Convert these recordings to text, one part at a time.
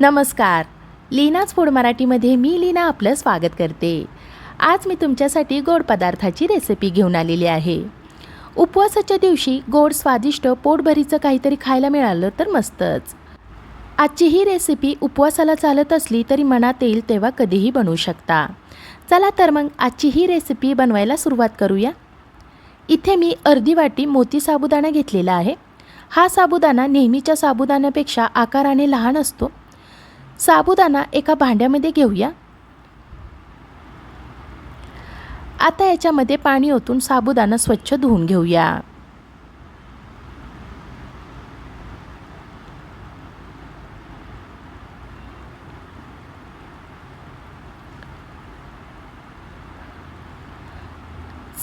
नमस्कार. लीनाच फूड मराठीमध्ये मी लीना आपलं स्वागत करते. आज मी तुमच्यासाठी गोड पदार्थाची रेसिपी घेऊन आलेली आहे. उपवासाच्या दिवशी गोड स्वादिष्ट पोटभरीचं काहीतरी खायला मिळालं तर मस्तच. आजची ही रेसिपी उपवासाला चालत असली तरी मनात येईल तेव्हा कधीही बनवू शकता. चला तर मग आजची ही रेसिपी बनवायला सुरुवात करूया. इथे मी अर्धी वाटी मोती साबुदाणा घेतलेला आहे. हा साबुदाणा नेहमीच्या साबुदाण्यापेक्षा आकाराने लहान असतो. साबुदाणा एका भांड्यामध्ये घेऊया. आता याच्यामध्ये पाणी ओतून साबुदाणा स्वच्छ धुवून घेऊया.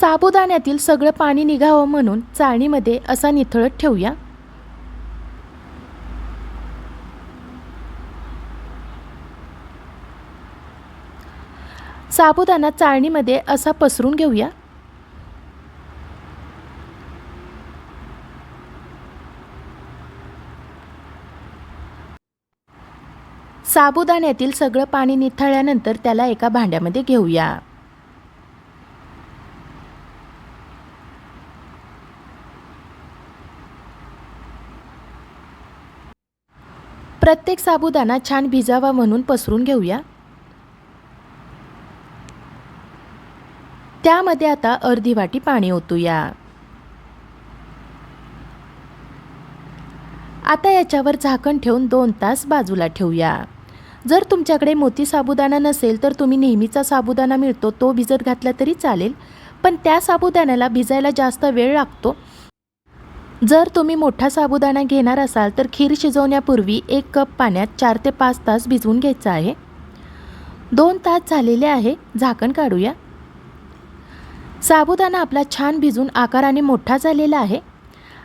साबुदाण्यातील सगळं पाणी निघावं म्हणून चाळणीमध्ये असा निथळत ठेवूया. साबुदाणा चाळणीमध्ये असा पसरून घेऊया. साबुदाण्यातील सगळं पाणी निथळल्यानंतर त्याला एका भांड्यामध्ये घेऊया. प्रत्येक साबुदाणा छान भिजावा म्हणून पसरून घेऊया. त्यामध्ये आता अर्धी वाटी पाणी ओतूया. आता याच्यावर झाकण ठेवून दोन तास बाजूला ठेवूया. जर तुमच्याकडे मोती साबुदाणा नसेल तर तुम्ही नेहमीचा साबुदाणा मिळतो तो भिजत घातला तरी चालेल. पण त्या साबुदाण्याला भिजायला जास्त वेळ लागतो. जर तुम्ही मोठा साबुदाणा घेणार असाल तर खीर शिजवण्यापूर्वी एक कप पाण्यात चार ते पाच तास भिजवून घ्यायचं आहे. दोन तास झालेले आहे झाकण काढूया. साबुदाणा आपला छान भिजून आकाराने मोठा झालेला आहे.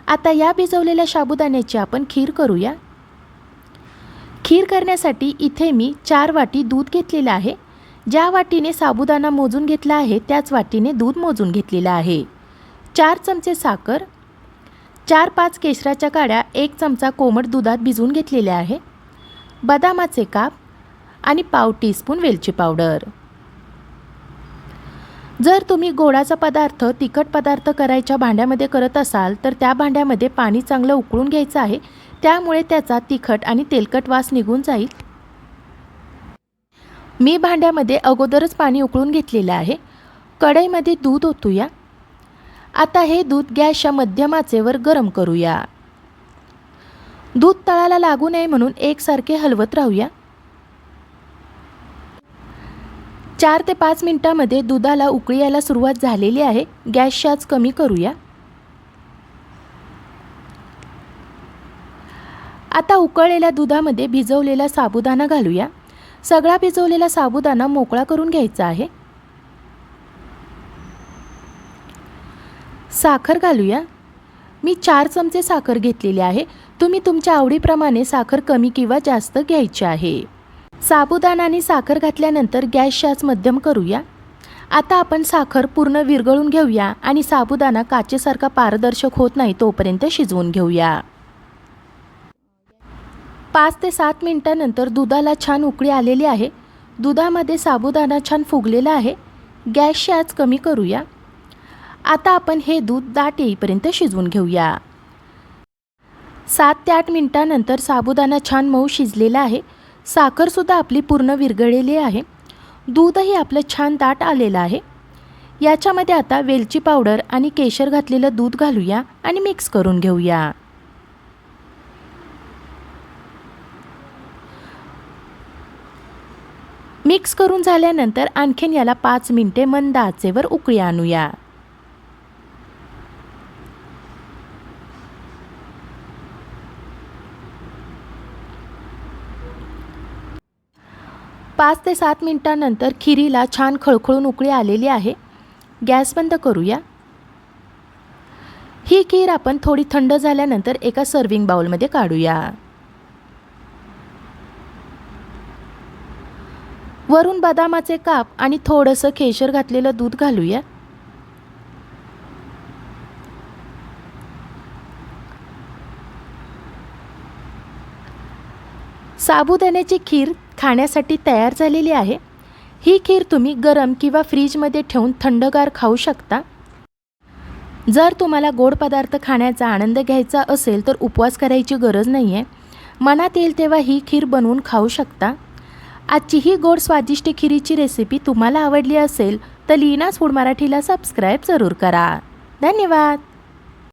आता या भिजवलेल्या साबुदाण्याची आपण खीर करूया. खीर करण्यासाठी इथे मी चार वाटी दूध घेतलेलं आहे. ज्या वाटीने साबुदाणा मोजून घेतला आहे त्याच वाटीने दूध मोजून घेतलेलं आहे. चार चमचे साखर चार पाच केशराच्या काड्या एक चमचा कोमट दुधात भिजवून घेतलेल्या आहे. बदामाचे काप आणि पाव टीस्पून वेलची पावडर. जर तुम्ही गोडाचा पदार्थ तिखट पदार्थ करायच्या भांड्यामध्ये करत असाल तर त्या भांड्यामध्ये पाणी चांगलं उकळून घ्यायचं आहे. त्यामुळे त्याचा तिखट आणि तेलकट वास निघून जाईल. मी भांड्यामध्ये अगोदरच पाणी उकळून घेतलेलं आहे. कढईमध्ये दूध ओतूया. आता हे दूध गॅसच्या मध्यम आचेवर गरम करूया. दूध तळाला लागू नये म्हणून एकसारखे हलवत राहूया. चार ते पाच मिनटामध्ये दुधाला उकळी यायला सुरुवात झालेली आहे. गॅस आच कमी करूया. आता उकळलेल्या दुधामध्ये भिजवलेला साबुदाणा घालूया. सगळा भिजवलेला साबुदाणा मोकळा करून घ्यायचा आहे. साखर घालूया. मी चार चमचे साखर घेतलेली आहे. तुम्ही तुमच्या आवडीप्रमाणे साखर कमी किंवा जास्त घ्यायची आहे. साबुदाणा आणि साखर घातल्यानंतर गॅस शाच मध्यम करूया. आता आपण साखर पूर्ण विरघळून घेऊया आणि साबुदाणा काचेसारखा पारदर्शक होत नाही तोपर्यंत शिजवून घेऊया. पाच ते सात मिनटानंतर दुधाला छान उकळी आलेली आहे. दुधामध्ये साबुदाणा छान फुगलेला आहे. गॅसची आच कमी करूया. आता आपण हे दूध दाट येईपर्यंत शिजवून घेऊया. सात ते आठ मिनटानंतर साबुदाणा छान मऊ शिजलेला आहे. साखरसुद्धा आपली पूर्ण विरघळलेली आहे. दूधही आपलं छान दाट आलेलं आहे. याच्यामध्ये आता वेलची पावडर आणि केशर घातलेलं दूध घालूया आणि मिक्स करून घेऊया. मिक्स करून झाल्यानंतर आणखीन याला पाच मिनटे मंद आचेवर उकळी आणूया. पाच ते सात मिनटानंतर खिरीला छान खळखळून उकळी आलेली आहे. गॅस बंद करूया. ही खीर आपण थोडी थंड झाल्यानंतर एका सर्विंग बाउलमध्ये काढूया. वरून बदामाचे काप आणि थोडंसं केशर घातलेलं दूध घालूया. साबुदाण्याची खीर खाण्यासाठी तयार झालेली आहे. ही खीर तुम्ही गरम किंवा फ्रीजमध्ये ठेवून थंडगार खाऊ शकता. जर तुम्हाला गोड पदार्थ खाण्याचा आनंद घ्यायचा असेल तर उपवास करायची गरज नाही आहे मनात येईल तेव्हा ही खीर बनवून खाऊ शकता. आजची ही गोड स्वादिष्ट खिरीची रेसिपी तुम्हाला आवडली असेल तर लीनाच फूड मराठीला सबस्क्राईब जरूर करा. धन्यवाद!